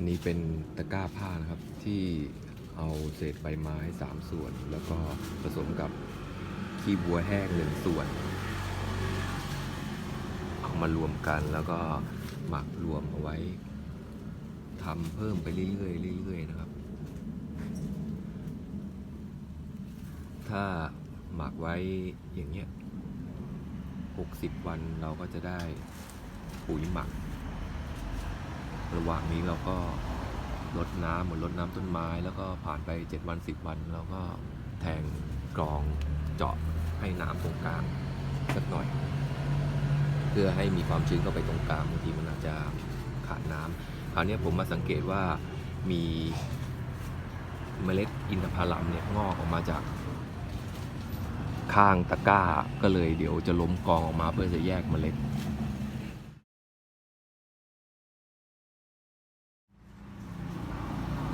อันนี้เป็นตะกร้าผ้านะครับที่เอาเศษใบไม้สามส่วน แล้วก็ผสมกับขี้บัวแห้งหนึ่งส่วน เอามารวมกันแล้วก็หมักรวมเอาไว้ทำเพิ่มไปเรื่อยๆเรื่อยๆนะครับ ถ้าหมักไว้อย่างเงี้ย 60 วันเราก็จะได้ปุ๋ยหมัก ระหว่างนี้เราก็ลดน้ำเหมือนลดน้ำต้นไม้ แล้วก็ผ่านไป 7 วัน 10 วันเราก็แทงกรองเจาะให้น้ำตรงกลางสักหน่อย เพื่อให้มีความชื้นเข้าไปตรงกลางบางทีมันอาจจะขาดน้ำคราวนี้ผมมาสังเกตว่ามีเมล็ดอินทผลัมเนี่ยงอกออกมาจากข้างตะกร้าก็เลยเดี๋ยวจะล้มกองออกมาเพื่อจะแยกเมล็ด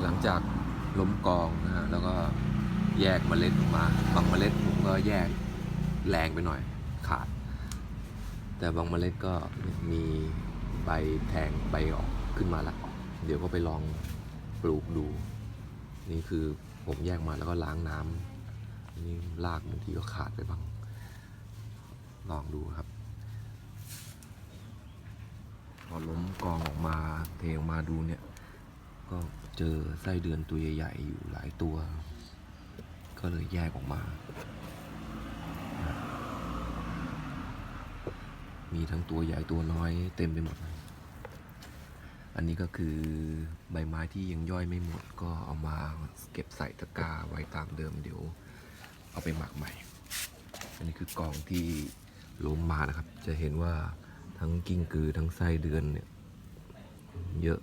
หลังจากล้มกองนะฮะแล้วก็แยกเมล็ดออกมา บางเมล็ดผมก็แยกแรงไปหน่อยขาด แต่บางเมล็ดก็มีใบแทงใบออกขึ้นมาละเดี๋ยวก็ไปลองปลูกดู นี่คือผมแยกมาแล้วก็ล้างน้ำนี่รากบางทีก็ขาดไปบ้าง ลองดูครับ พอล้มกองออกมาเทออกมาดูเนี่ย ก็เจอไส้เดือนตัวใหญ่ๆอยู่หลายตัว ก็เลยแยกออกมา มีทั้งตัวใหญ่ตัวน้อยเต็มไปหมด อันนี้ก็คือใบไม้ที่ยังย่อยไม่หมด ก็เอามาเก็บใส่ตะกร้าไว้ตามเดิมเดี๋ยวเอาไปหมักใหม่ อันนี้คือกองที่ล้มมานะครับ จะเห็นว่าทั้งกิ้งกือทั้งไส้เดือนเนี่ยเยอะ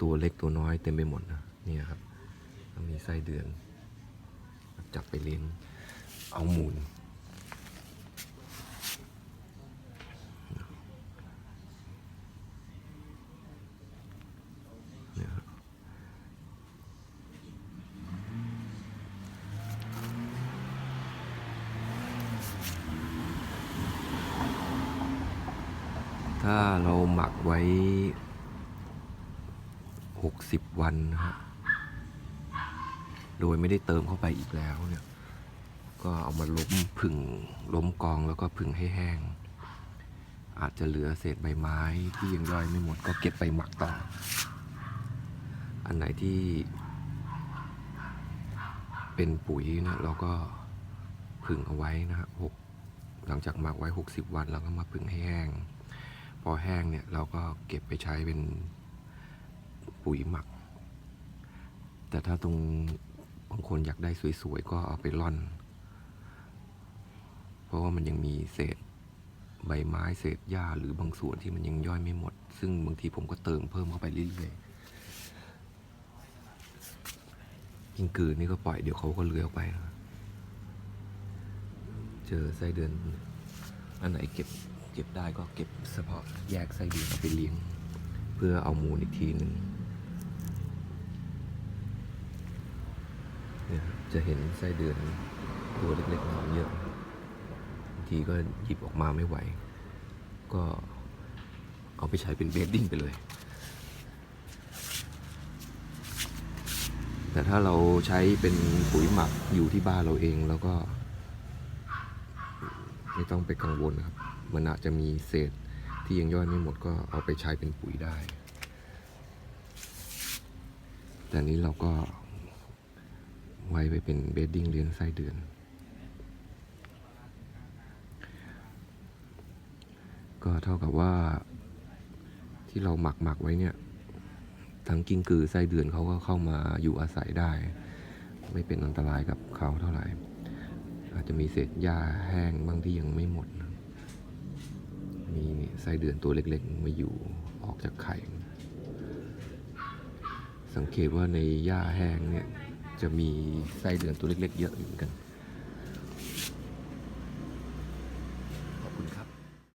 ตัวเล็กตัวน้อยเต็มไปหมดนะนี่ครับแล้วมีไส้เดือน จับไปเลี้ยงเอามูลนี่ครับถ้าเราหมักไว้ 60 วันนะฮะโดยไม่ได้เติมเข้าไปอีกแล้วเนี่ย ก็เอามาล้มผึ่งล้มกองแล้วก็ผึ่งให้แห้ง อาจจะเหลือเศษใบไม้ที่ยังย่อยไม่หมดก็เก็บไปหมักต่อ อันไหนที่เป็นปุ๋ยนะเราก็ผึ่งเอาไว้นะฮะหกหลังจากหมักไว้ 60 วันเราก็มาผึ่งให้แห้ง พอแห้งเนี่ยเราก็เก็บไปใช้เป็น ปุ๋ยหมัก แต่ถ้าตรงบางคนอยากได้สวยๆ ก็เอาไปร่อน เพราะว่ามันยังมีเศษใบไม้เศษหญ้าหรือบางส่วนที่มันยังย่อยไม่หมด ซึ่งบางทีผมก็เติมเพิ่มเข้าไปเรื่อยๆกิงกือนี่ก็ปล่อยเดี๋ยวเขาก็เลื้อยออกไปนะเจอไส้เดือนอันไหนเก็บเก็บได้ก็เก็บเฉพาะแยกไส้เดือนไปเลี้ยง เพื่อเอามูลอีกทีหนึ่งเนี่ยครับ จะเห็นไส้เดือนตัวเล็กๆนอนเยอะบางทีก็หยิบออกมาไม่ไหว ก็เอาไปใช้เป็นเบดดิ้งไปเลย แต่ถ้าเราใช้เป็นปุ๋ยหมักอยู่ที่บ้านเราเองแล้วก็ ไม่ต้องไปกังวลครับ มันอาจจะมีเศษที่ยังย่อยไม่หมดก็เอาไปใช้เป็นปุ๋ยได้ แต่นี้เราก็ ไว้ไปเป็นเบดดิ้งเลี้ยงไส้เดือน ก็เท่ากับว่าที่เราหมักหมักไว้เนี่ย ทั้งกิ้งกือไส้เดือนเขาก็เข้ามาอยู่อาศัยได้ ไม่เป็นอันตรายกับเขาเท่าไหร่ อาจจะมีเศษหญ้าแห้งบางที่ยังไม่หมด มีไส้เดือนตัวเล็กๆมาอยู่ออกจากไข่สังเกตว่าในหญ้าแห้งเนี่ย จะมีไส้เดือนตัวเล็กๆเยอะอยู่เหมือนกัน